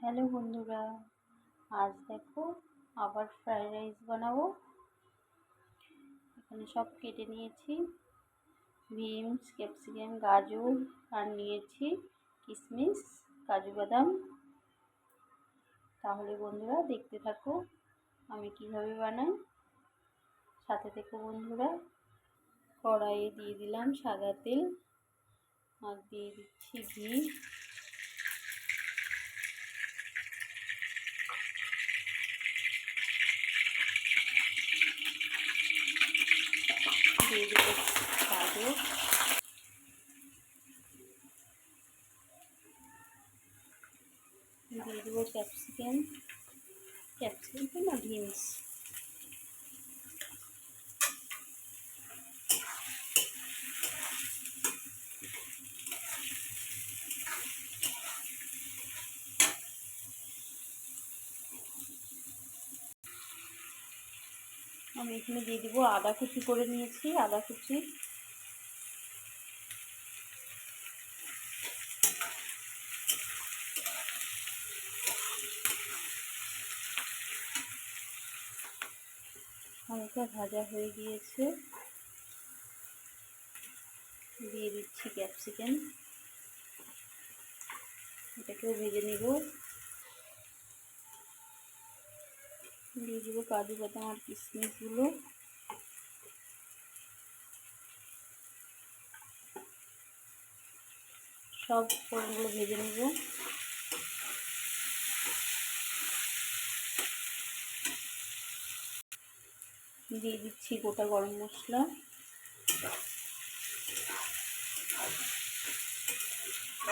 Hello বন্ধুরা, আজ দেখো আবার ফ্রাইড রাইস বানাবো। এখানে সব কেটে নিয়েছি। বিনস ক্যাপসিকাম গাজর, আর নিয়েছি কিশমিশ কাজু বাদাম। তাহলে বন্ধুরা দেখতে থাকো আমি কীভাবে বানাই। সাথে থেকো বন্ধুরা, কড়াইয়ে দিয়ে দিলাম সাদা তেল, আর দিয়ে দিচ্ছি ঘি। দিয়ে দেবো গাজর দিয়ে দেবো ক্যাপসিকাম। ক্যাপসিকাম না বিনস। আমি এখানে দিয়ে দিব আদা কুচি করে নিয়েছি, আদা কুচি। হালকা ভাজা হয়ে গিয়েছে। দিয়ে দিচ্ছি ক্যাপসিকাম। এটাকেও ভেজে নিব। দিয়ে দেবো কাজু বাদাম আর কিশমিশগুলো সব ফলগুলো ভেজে নেব। দিয়ে দিচ্ছি গোটা গরম মশলা।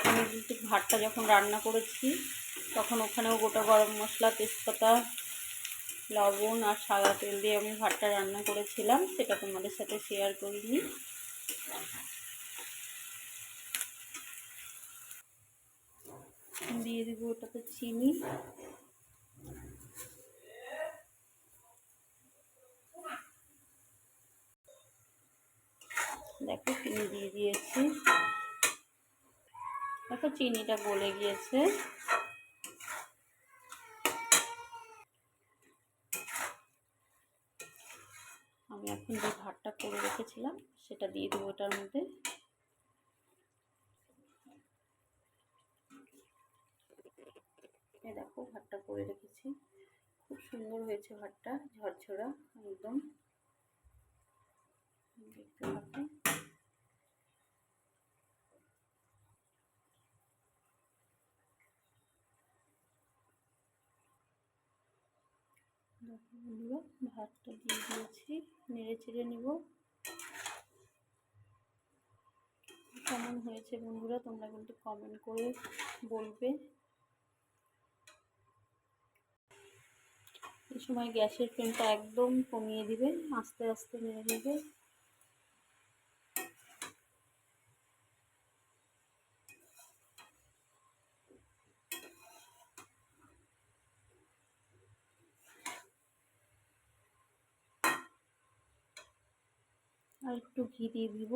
আমি কিন্তু ভাতটা যখন রান্না করেছি, তখন ওখানেও গোটা গরম মশলা, তেজপাতা লবণ আর সাদা তেল দিয়ে আমি ভাতটা রান্না করেছিলাম, সেটা তোমাদের সাথে শেয়ার করিনি। দিয়ে দিব ওটাতে চিনি। দেখো চিনি দিয়ে দিয়েছি। দেখো চিনিটা গলে গিয়েছে। আমি এখন যে ভাতটা করে রেখেছিলাম, সেটা দিয়ে দেবো ওটার মধ্যে। দেখো, ভাতটা করে রেখেছি। খুব সুন্দর হয়েছে ভাতটা, ঝরঝরা, একদম দেখতে পাচ্ছি বন্ধুরা ভাতটা দিয়ে দিয়েছি, নেড়ে চেড়ে নিব। কেমন হয়েছে বন্ধুরা? তোমরা কিন্তু কমেন্ট করে বলবে। এই সময় গ্যাসের ফ্লেমটা একদম কমিয়ে দিবে, আস্তে আস্তে নেড়ে নেবে। একটু ঘি দিয়ে দিব।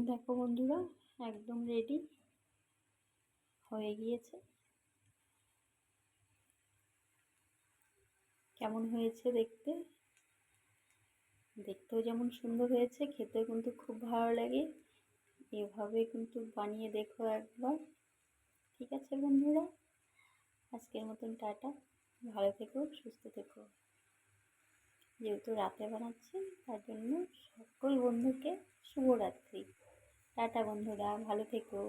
দেখো বন্ধুরা, একদম রেডি হয়ে গিয়েছে। কেমন হয়েছে দেখতে? দেখতেও যেমন সুন্দর হয়েছে, খেতেও কিন্তু খুব ভালো লাগে। এভাবে কিন্তু বানিয়ে দেখো একবার, ঠিক আছে বন্ধুরা? আজকের মতন টাটা, ভালো থেকো, সুস্থ থেকো। যেহেতু রাতে বানাচ্ছি তার জন্য সকল বন্ধুকে শুভরাত্রি। টাটা বন্ধুরা ভালো থেকো।